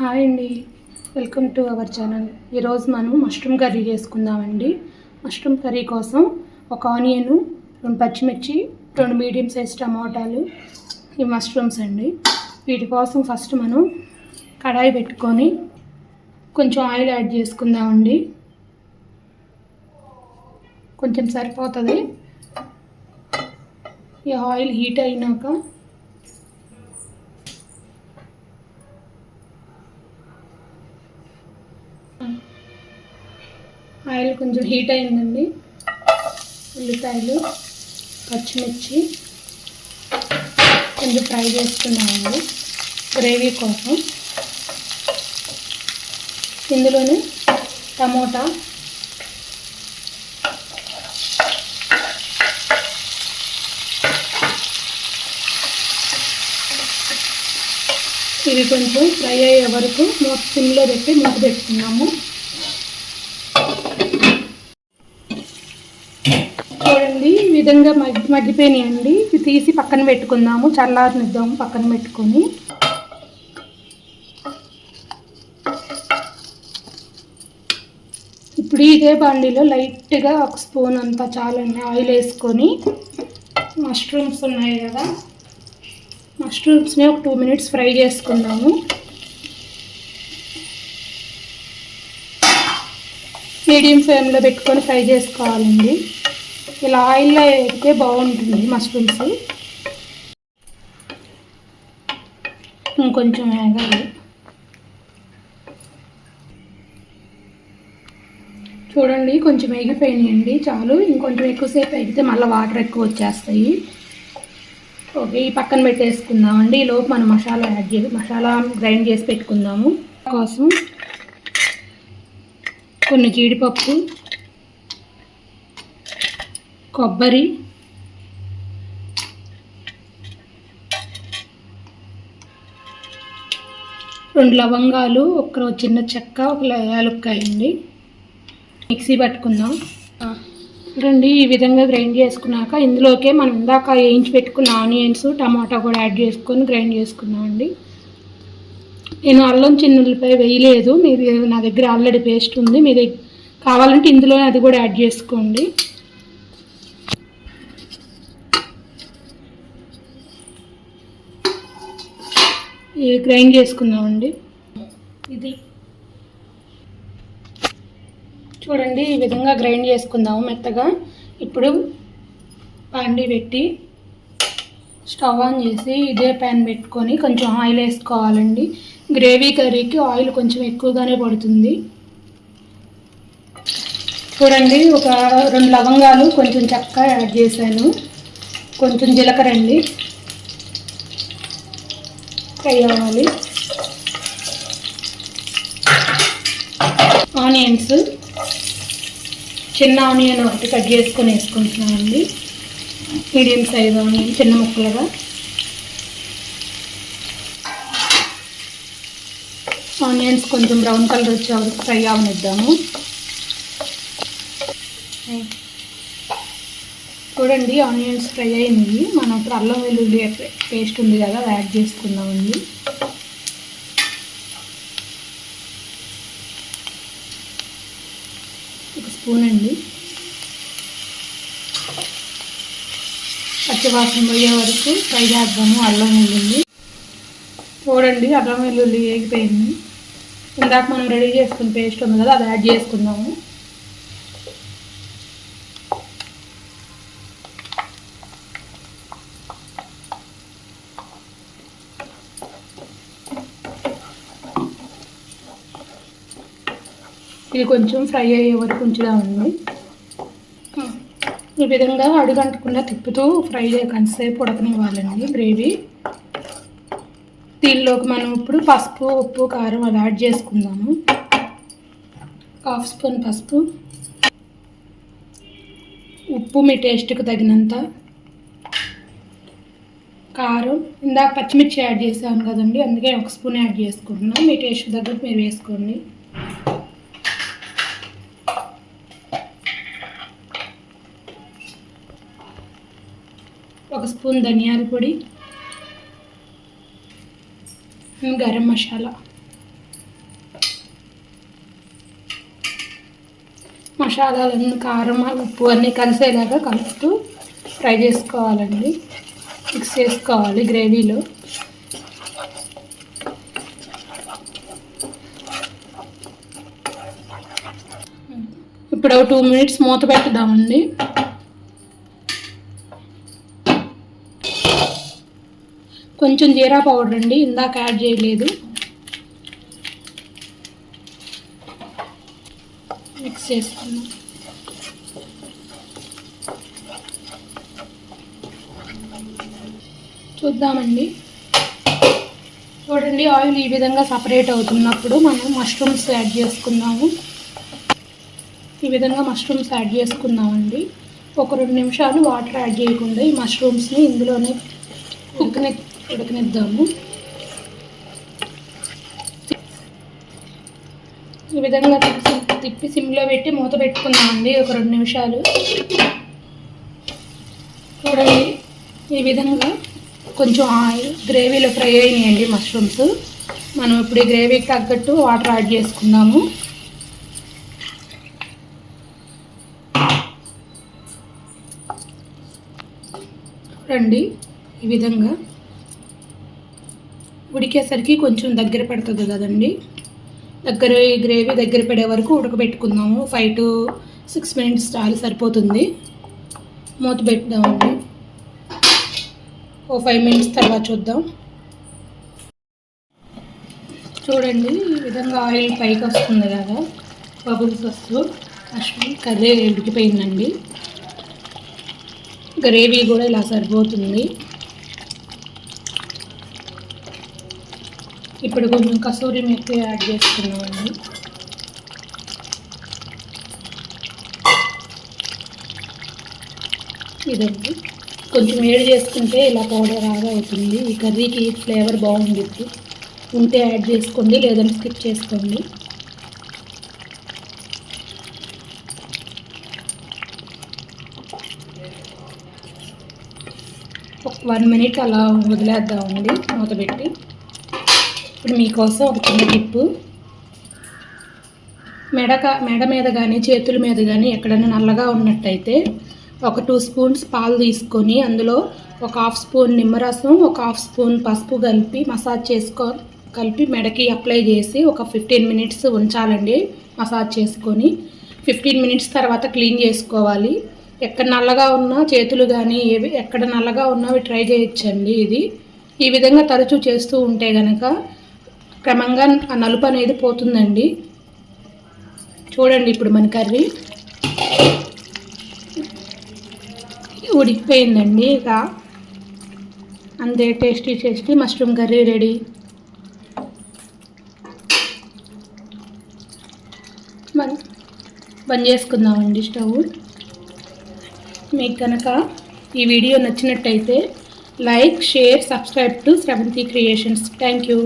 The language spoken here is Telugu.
హాయ్ అండి. Welcome to our channel. ఈరోజు మనం మష్రూమ్ కర్రీ చేసుకుందామండి. మష్రూమ్ కర్రీ కోసం ఒక ఆనియను రెండు పచ్చిమిర్చి రెండు మీడియం సైజ్ టమాటాలు ఈ మష్రూమ్స్ అండి. వీటి కోసం ఫస్ట్ మనం కడాయి పెట్టుకొని కొంచెం ఆయిల్ యాడ్ చేసుకుందామండి. కొంచెం సరిపోతుంది. ఈ ఆయిల్ హీట్ అయినాక ఆయిల్ కొంచెం హీట్ అయిందండి. ఉల్లిపాయలు పచ్చిమిర్చి కొంచెం ఫ్రై చేసుకున్నామండి గ్రేవీ కోసం. ఇందులోనే టమోటా ఇవి కొంచెం ఫ్రై అయ్యే వరకు మూత సిమ్లో పెట్టి మూత పెట్టుకున్నాము. చూడండి ఈ విధంగా మగ్గి మగ్గిపోయినాయండి ఇవి తీసి పక్కన పెట్టుకుందాము. చల్లారనిద్దాము పక్కన పెట్టుకొని. ఇప్పుడు ఇదే బండిలో లైట్గా ఒక స్పూన్ అంతా చాలండి. ఆయిల్ వేసుకొని. మష్రూమ్స్ ఉన్నాయి కదా. మష్రూమ్స్ని ఒక టూ మినిట్స్ ఫ్రై చేసుకుందాము మీడియం ఫ్లేమ్లో పెట్టుకొని ఫ్రై చేసుకోవాలండి. ఇలా ఆయిల్లో వేస్తే బాగుంటుంది మష్రూమ్స్. ఇంకొంచెం వేగాలి. చూడండి కొంచెం వేగిపోయినాయండి. చాలు ఇంకొంచెం ఎక్కువసేపు వేగితే మళ్ళీ వాటర్ ఎక్కువ వచ్చేస్తాయి. ఓకే ఈ పక్కన పెట్టేసుకుందామండి. ఈలోపు లోపు మనం మసాలా యాడ్ చేసి మసాలా గ్రైండ్ చేసి పెట్టుకుందాము. కోసం కొన్ని జీడిపప్పు కొబ్బరి రెండు లవంగాలు ఒక చిన్న చెక్క ఒక యాలుక్కాయండి మిక్సీ పట్టుకుందాం. రండి ఈ విధంగా గ్రైండ్ చేసుకున్నాక ఇందులోకే మనం ఇందాక వేయించి పెట్టుకున్న ఆనియన్స్ టమాటా కూడా యాడ్ చేసుకొని గ్రైండ్ చేసుకున్నాం అండి. నేను అల్లం చిన్నులపై వేయలేదు. మీరు నా దగ్గర ఆల్రెడీ పేస్ట్ ఉంది. మీ దగ్గర కావాలంటే ఇందులో అది కూడా యాడ్ చేసుకోండి. ఇది గ్రైండ్ చేసుకుందామండి ఇది చూడండి ఈ విధంగా గ్రైండ్ చేసుకుందాము మెత్తగా. ఇప్పుడు పాండి పెట్టి స్టవ్ ఆన్ చేసి ఇదే ప్యాన్ పెట్టుకొని కొంచెం ఆయిల్ వేసుకోవాలండి. గ్రేవీ కర్రీకి ఆయిల్ కొంచెం ఎక్కువగానే పడుతుంది. చూడండి ఒక రెండు లవంగాలు కొంచెం చెక్క యాడ్ చేశాను. కొంచెం జీలకర్ర అండి. ఫ్రై అవ్వాలి. ఆనియన్స్. చిన్న ఆనియన్ ఒకటి కట్ చేసుకొని వేసుకుంటున్నామండి మీడియం సైజ్ ఆనియన్ చిన్న ముక్కలుగా. ఆనియన్స్ కొంచెం బ్రౌన్ కలర్ వచ్చే వరకు ఫ్రై అవనిద్దాము. చూడండి ఆనియన్స్ ఫ్రై అయింది. మనం ఇప్పుడు అల్లం వెల్లుల్లి పేస్ట్ ఉంది కదా యాడ్ చేసుకుందామండి ఒక స్పూన్ అండి పచ్చివాసన పోయే వరకు ఫ్రై చేద్దాము అల్లం వెల్లుల్లి. చూడండి అల్లం వెల్లుల్లి వేగిపోయింది. ఇందాక మనం రెడీ చేసుకున్న పేస్ట్ ఉంది కదా అది యాడ్ చేసుకుందాము. ఇది కొంచెం ఫ్రై అయ్యే వరకు ఉంచుదామండి ఈ విధంగా అడుగంటకుండా తిప్పుతూ ఫ్రై కొంతసేపు ఉడకనివ్వాలండి గ్రేవీ. దీనిలోకి మనం ఇప్పుడు పసుపు ఉప్పు కారం అది యాడ్ చేసుకుందాము. హాఫ్ స్పూన్ పసుపు. ఉప్పు మీ టేస్ట్కి తగినంత. కారం. ఇందాక పచ్చిమిర్చి యాడ్ చేసాను కదండి అందుకే ఒక స్పూన్ యాడ్ చేసుకుంటున్నాం మీ టేస్ట్ దగ్గర మీరు వేసుకోండి. ఒక స్పూన్ ధనియాల పొడి గరం మసాలా. మసాలాలు కారం ఉప్పు అన్నీ కలిసేలాగా కలుపుతూ ఫ్రై చేసుకోవాలండి. మిక్స్ చేసుకోవాలి గ్రేవీలో. ఇప్పుడు టూ మినిట్స్ మూత పెట్టుదామండి. కొంచెం జీరా పౌడర్ అండి ఇందాక యాడ్ చేయలేదు. మిక్స్ చేసుకున్నాం చూద్దామండి. చూడండి ఆయిల్ ఈ విధంగా సపరేట్ అవుతున్నప్పుడు మనం మష్రూమ్స్ యాడ్ చేసుకుందాము. ఈ విధంగా మష్రూమ్స్ యాడ్ చేసుకుందామండి. ఒక రెండు నిమిషాలు వాటర్ యాడ్ చేయకుండా ఈ మష్రూమ్స్ని ఇందులోనే ఉడకని ఉడకనిద్దాము ఈ విధంగా తిప్పి తిప్పి సిమ్లో పెట్టి మూత పెట్టుకుందామండి ఒక రెండు నిమిషాలు. చూడండి ఈ విధంగా కొంచెం ఆయిల్ గ్రేవీలో ఫ్రై అయినాయండి మష్రూమ్స్. మనం ఇప్పుడు ఈ గ్రేవీకి తగ్గట్టు వాటర్ యాడ్ చేసుకుందాము. రండి ఈ విధంగా ఉడికేసరికి కొంచెం దగ్గర పడుతుంది కదండి. దగ్గర ఈ గ్రేవీ దగ్గర పడే వరకు ఉడకబెట్టుకుందాము. ఫైవ్ టు సిక్స్ మినిట్స్ చాలు సరిపోతుంది. మూత పెట్టుదామండి. ఓ ఫైవ్ మినిట్స్ తర్వాత చూద్దాం. చూడండి ఈ విధంగా ఆయిల్ పైకి వస్తుంది కదా. బబుల్స్ వస్తూ అసలు కర్రీ ఉడికిపోయిందండి. గ్రేవీ కూడా ఇలా సరిపోతుంది. ఇప్పుడు కొంచెం కసూరి మెత్తి యాడ్ చేసుకున్నామండి. ఇదండి. కొంచెం వేడి చేసుకుంటే ఇలా పౌడర్ రాగా అవుతుంది. ఈ కర్రీకి ఫ్లేవర్ బాగుంటుంది ఉంటే యాడ్ చేసుకోండి లేదంటే స్కిప్ చేసుకోండి. ఒక వన్ మినిట్ అలా వదిలేద్దామండి మూతబెట్టి పెట్టి. ఇప్పుడు మీకోసం ఒక చిన్న టిప్పు. మెడక మెడ మీద కానీ చేతుల మీద కానీ ఎక్కడైనా నల్లగా ఉన్నట్టయితే ఒక టూ స్పూన్స్ పాలు తీసుకొని అందులో ఒక హాఫ్ స్పూన్ నిమ్మరసం ఒక హాఫ్ స్పూన్ పసుపు కలిపి మసాజ్ చేసుకో కలిపి మెడకి అప్లై చేసి ఒక ఫిఫ్టీన్ మినిట్స్ ఉంచాలండి మసాజ్ చేసుకొని. ఫిఫ్టీన్ మినిట్స్ తర్వాత క్లీన్ చేసుకోవాలి. ఎక్కడ నల్లగా ఉన్నా చేతులు కానీ ఏవి ఎక్కడ నల్లగా ఉన్నా అవి ట్రై చేయొచ్చండి ఇది. ఈ విధంగా తరచూ చేస్తూ ఉంటే కనుక క్రమంగా ఆ నలుపు అనేది పోతుందండి. చూడండి ఇప్పుడు మన కర్రీ. ఉడికిపోయిందండి ఇక. అంతే tasty tasty mushroom curry ready. మరి బంద్ చేసుకుందామండి స్టవ్. మీకు కనుక ఈ వీడియో నచ్చినట్టయితే like share subscribe to Sravanthi creations. Thank you.